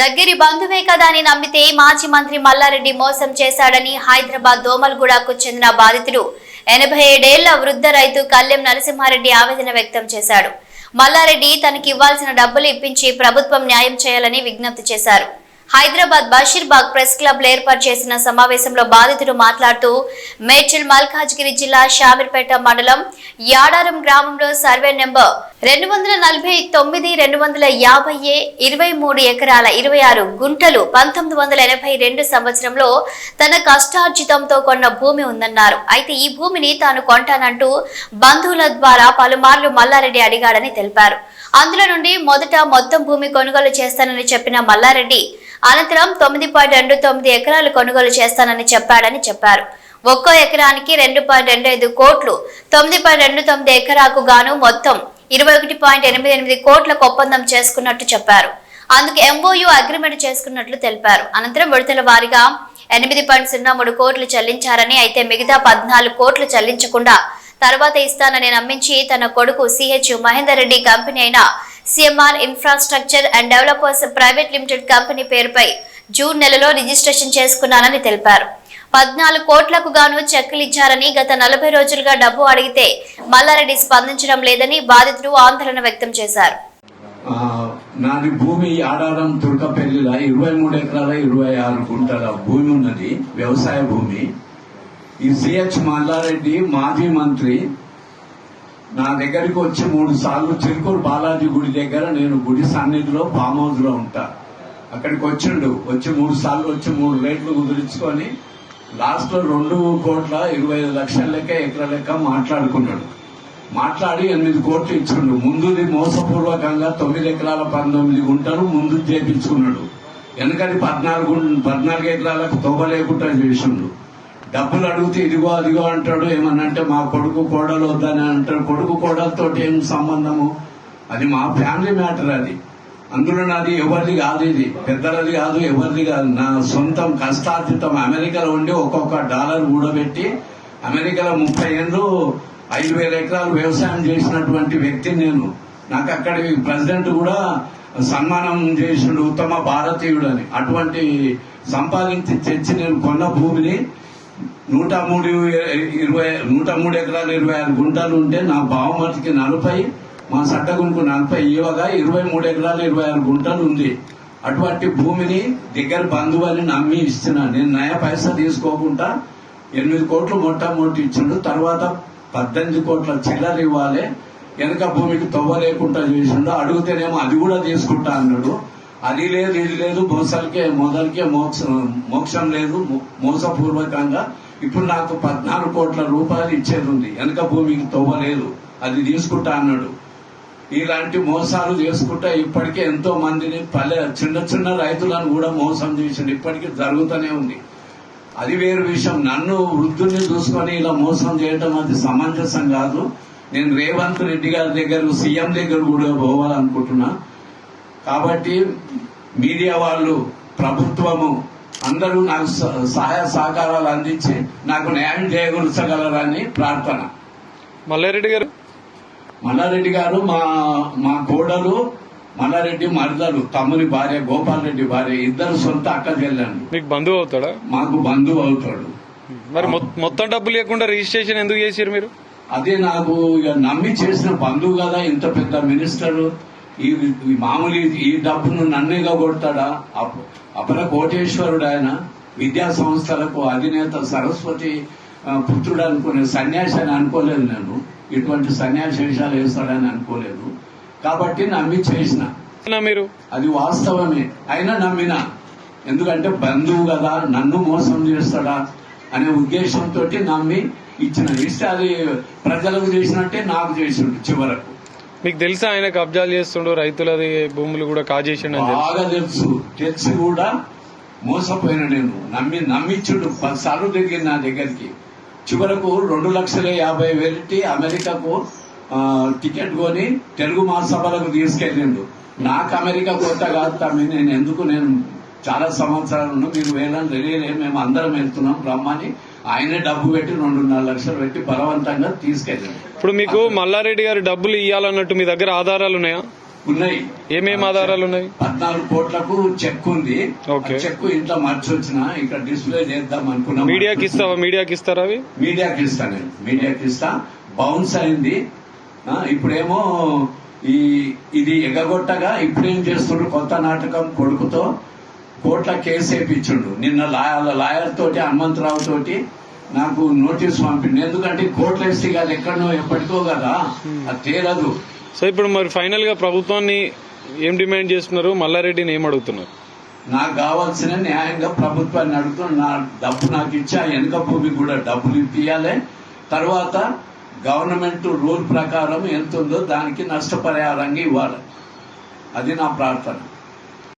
దగ్గరి బంధువే కదా అని నమ్మితే మాజీ మంత్రి మల్లారెడ్డి మోసం చేశాడని హైదరాబాద్ దోమల్గూడకు చెందిన బాధితుడు ఎనభై ఏడేళ్ళ వృద్ధ రైతు కళ్యాణ్ నరసింహారెడ్డి ఆవేదన వ్యక్తం చేశాడు. మల్లారెడ్డి తనకి ఇవ్వాల్సిన డబ్బులు ఇప్పించి ప్రభుత్వం న్యాయం చేయాలని విజ్ఞప్తి చేశారు. హైదరాబాద్ బషీర్బాగ్ ప్రెస్ క్లబ్లో ఏర్పాటు చేసిన సమావేశంలో బాధితుడు మాట్లాడుతూ మేడ్చల్ మల్కాజ్గిరి జిల్లా షామీర్పేట మండలం యాడారం గ్రామంలో సర్వే నెంబర్ రెండు వందల నలభై తొమ్మిది రెండు వందల యాభై ఏ ఇరవై మూడు ఎకరాల ఇరవై ఆరు గుంటలు పంతొమ్మిది వందల ఎనభై రెండు సంవత్సరంలో తన కష్టార్జితంతో కొన్న భూమి ఉందన్నారు. అయితే ఈ భూమిని తాను కొంటానంటూ బంధువుల ద్వారా పలుమార్లు మల్లారెడ్డి అడిగాడని తెలిపారు. అందులో నుండి మొదట మొత్తం భూమి కొనుగోలు చేస్తానని చెప్పిన మల్లారెడ్డి అనంతరం తొమ్మిది పాయింట్ రెండు తొమ్మిది ఎకరాలు కొనుగోలు చేస్తానని చెప్పాడని చెప్పారు. ఒక్కో ఎకరానికి రెండు పాయింట్ రెండు ఐదు కోట్లు తొమ్మిది పాయింట్ రెండు తొమ్మిది ఎకరాకు గాను మొత్తం ఇరవై ఒకటి పాయింట్ ఎనిమిది ఎనిమిది కోట్లకు ఒప్పందం చేసుకున్నట్టు చెప్పారు. అందుకు ఎంఓయు అగ్రిమెంట్ చేసుకున్నట్లు తెలిపారు. అనంతరం విడతల వారీగా ఎనిమిది పాయింట్ సున్నా మూడు కోట్లు చెల్లించారని అయితే మిగతా పద్నాలుగు కోట్లు చెల్లించకుండా తర్వాత ఇస్తానని నమ్మించి తన కొడుకు సిహెచ్ మహేందర్ రెడ్డి కంపెనీ అయిన CMR infrastructure and developers private limited company పేరుపై జూన్ నెలలో రిజిస్ట్రేషన్ చేసుకున్నానని తెలిపారు. పద్నాలుగు కోట్లకు గాను చెక్కులు ఇచ్చారని గత నలభై రోజులుగా డబ్బు అడిగితే మల్లారెడ్డి స్పందించడం లేదని బాధితులు ఆందోళన వ్యక్తం చేశారు. నాది భూమి ఆడారం తుర్కపల్లిల ఇరవై మూడు ఎకరాల ఇరవై ఆరు గుంటల భూమి ఉన్నది వ్యవసాయ భూమి. ఈ సిహెచ్ మల్లారెడ్డి మాజీ మంత్రి నా దగ్గరికి వచ్చి మూడు సార్లు చిరుకూరు బాలాజీ గుడి దగ్గర నేను గుడి సన్నిధిలో ఫామ్ హౌస్లో ఉంటా. అక్కడికి వచ్చిండు. వచ్చి మూడు సార్లు వచ్చి మూడు రేట్లు కుదిరించుకొని లాస్ట్ రెండు కోట్ల ఇరవై ఐదు లక్షల లెక్క ఎకర లెక్క మాట్లాడుకున్నాడు. మాట్లాడి ఎనిమిది కోట్లు ఇచ్చిండు. ముందుది మోసపూర్వకంగా తొమ్మిది ఎకరాల పంతొమ్మిది గుంటలు ముందు చేపించుకున్నాడు. వెనకది పద్నాలుగు పద్నాలుగు ఎకరాలకు తొవ్వ లేకుండా చేసిండు. డబ్బులు అడిగితే ఇదిగో అదిగో అంటాడు. ఏమన్నంటే మా కొడుకు కోడలు వద్దని అంటాడు. కొడుకు కోడలతో ఏం సంబంధము? అది మా ఫ్యామిలీ మ్యాటర్ అది. అందులో నాది ఎవరిది కాదు ఇది. పెద్దలది కాదు ఎవరిది కాదు. నా సొంతం కష్టార్జితం అమెరికాలో ఉండి ఒక్కొక్క డాలర్ కూడబెట్టి అమెరికాలో ముప్పై ఏళ్ళు ఐదు వేల ఎకరాలు వ్యవసాయం చేసినటువంటి వ్యక్తిని నేను. నాకు అక్కడి ప్రెసిడెంట్ కూడా సన్మానం చేసిండు ఉత్తమ భారతీయుడు అని అటువంటి సంపాదించి తెచ్చి నేను కొన్న భూమిని నూట మూడు ఇరవై నూట మూడు ఎకరాలు ఇరవై ఆరు గుంటలు ఉంటే నా బావమతికి నలభై మా సట్టగుంకు నలభై ఇవ్వగా ఇరవై మూడు ఎకరాలు ఇరవై ఆరు గుంటలు ఉంది. అటువంటి భూమిని దగ్గర బంధువు అని నమ్మి ఇస్తున్నా. నేను నయా పైసా తీసుకోకుండా ఎనిమిది కోట్లు మొట్టమొదటి ఇచ్చిండు. తర్వాత పద్దెనిమిది కోట్ల చిల్లర ఇవ్వాలి. వెనక భూమికి తవ్వ లేకుండా చేసిండు. అడిగితేనేమో అది కూడా తీసుకుంటా అన్నాడు. అది లేదు ఇది లేదు మోసాలకే మొదలకే మోక్షం మోక్షం లేదు మోసపూర్వకంగా. ఇప్పుడు నాకు పద్నాలుగు కోట్ల రూపాయలు ఇచ్చేది ఉంది. వెనక భూమికి తవ్వలేదు అది తీసుకుంటా అన్నాడు. ఇలాంటి మోసాలు చేసుకుంటా ఇప్పటికే ఎంతో మందిని పల్లె చిన్న చిన్న రైతులను కూడా మోసం చేసింది ఇప్పటికీ జరుగుతూనే ఉంది. అది వేరు విషయం. నన్ను వృద్ధుల్ని చూసుకొని ఇలా మోసం చేయడం అది సమంజసం కాదు. నేను రేవంత్ రెడ్డి గారి దగ్గర సీఎం దగ్గర కూడా పోవాలనుకుంటున్నా. కాబట్టి మీడియా వాళ్ళు ప్రభుత్వము అందరూ నాకు సహాయ సహకారాలు అందించి నాకు న్యాయం చేయగలరని ప్రార్థన. మల్లారెడ్డి గారు? మల్లారెడ్డి గారు మా మా కోడలు మల్లారెడ్డి మరదలు తమ్ముని భార్య గోపాల్ రెడ్డి భార్య ఇద్దరు సొంత అక్క చెల్లెండు మీకు బంధువు అవుతాడా? మాకు బంధువు అవుతాడు. మరి మొత్తం డబ్బు లేకుండా రిజిస్ట్రేషన్ ఎందుకు చేసారు మీరు? అదే నాకు ఇక నమ్మి చేసిన బంధువు కదా ఇంత పెద్ద మినిస్టర్. ఈ మామూలు ఈ- డబ్బును నన్నేగా కొడతాడా అప- అపర కోటేశ్వరుడు ఆయన విద్యా సంస్థలకు అధినేత సరస్వతి పుత్రుడు అనుకునే సన్యాసి అని అనుకోలేదు నేను. ఇటువంటి సన్యాసి వేషాలు వేస్తాడని అనుకోలేదు. కాబట్టి నమ్మి చేసిన. మీరు? అది వాస్తవమే. అయినా నమ్మిన. ఎందుకంటే బంధువు కదా నన్ను మోసం చేస్తాడా అనే ఉద్దేశంతో నమ్మి ఇచ్చిన. ఇస్తే అది ప్రజలకు చేసినట్టే నాకు చేసిండు చివరకు. మీకు తెలుసా ఆయన కబ్జాలు చేస్తుండు రైతులది భూములు కూడా కాజేసిండు అని తెలుసు? బాగా తెలుసు. తెలిసి కూడా మోసపోయిన నేను. నమ్మి నమ్మించుడు. పదిసార్లు దిగింది నా దగ్గరికి. చివరకు రెండు లక్షల యాభై వేలటి అమెరికాకు టికెట్ కొని తెలుగు మహాసభలకు తీసుకెళ్ళిండు. నాకు అమెరికా కొత్త కాదు తమ్మి నేను ఎందుకు నేను చాలా సంవత్సరాలు మీరు వేలని తెలియలే మేము అందరం వెళ్తున్నాం రమ్మని. ఆయనే డబ్బు పెట్టి రెండున్నర లక్షలు పెట్టి బలవంతంగా తీసుకెళ్ళాడు. ఇప్పుడు మీకు మల్లారెడ్డి గారు డబ్బులు ఇవ్వాలన్నట్టు మీ దగ్గర ఆధారాలు ఉన్నాయా? ఉన్నాయి. ఏమేం ఆధారాలు ఉన్నాయి? పద్నాలుగు కోట్లకు చెక్ ఉంది. చెక్ ఇంట్లో మర్చి వచ్చిన ఇక్కడ డిస్ప్లే చేద్దాం అనుకున్నా. మీడియాకి ఇస్తావా? మీడియాకి ఇస్తారా అవి? మీడియాకి ఇస్తా నేను. మీడియాకి ఇస్తా. బౌన్స్ అయింది. ఇప్పుడేమో ఈ ఇది ఎగగొట్టగా ఇప్పుడేం చేస్తుండ్రు? కొత్త నాటకం కొడుకుతో కోట్ల కేసు వేయించుండు నిన్న లాయర్ లాయర్ తోటి హనుమంతరావు తోటి నాకు నోటీస్ పంపింది ఎందుకంటే కోర్టులో వేస్తే అది ఎక్కడనో ఎప్పటికో కదా. అది తేలదు. సో ఇప్పుడు మరి ఫైనల్గా ప్రభుత్వాన్ని ఏం డిమాండ్ చేస్తున్నారు? మల్లారెడ్డిని ఏం అడుగుతున్నారు? నాకు కావాల్సిన న్యాయంగా ప్రభుత్వాన్ని అడుగుతూ నా డబ్బు నాకు ఇచ్చి. ఆ వెనుక భూమి కూడా డబ్బులు ఇప్పియాలి తర్వాత గవర్నమెంట్ రూల్ ప్రకారం ఎంత ఉందో దానికి నష్టపరిహారంగా ఇవ్వాలి. అది నా ప్రార్థన.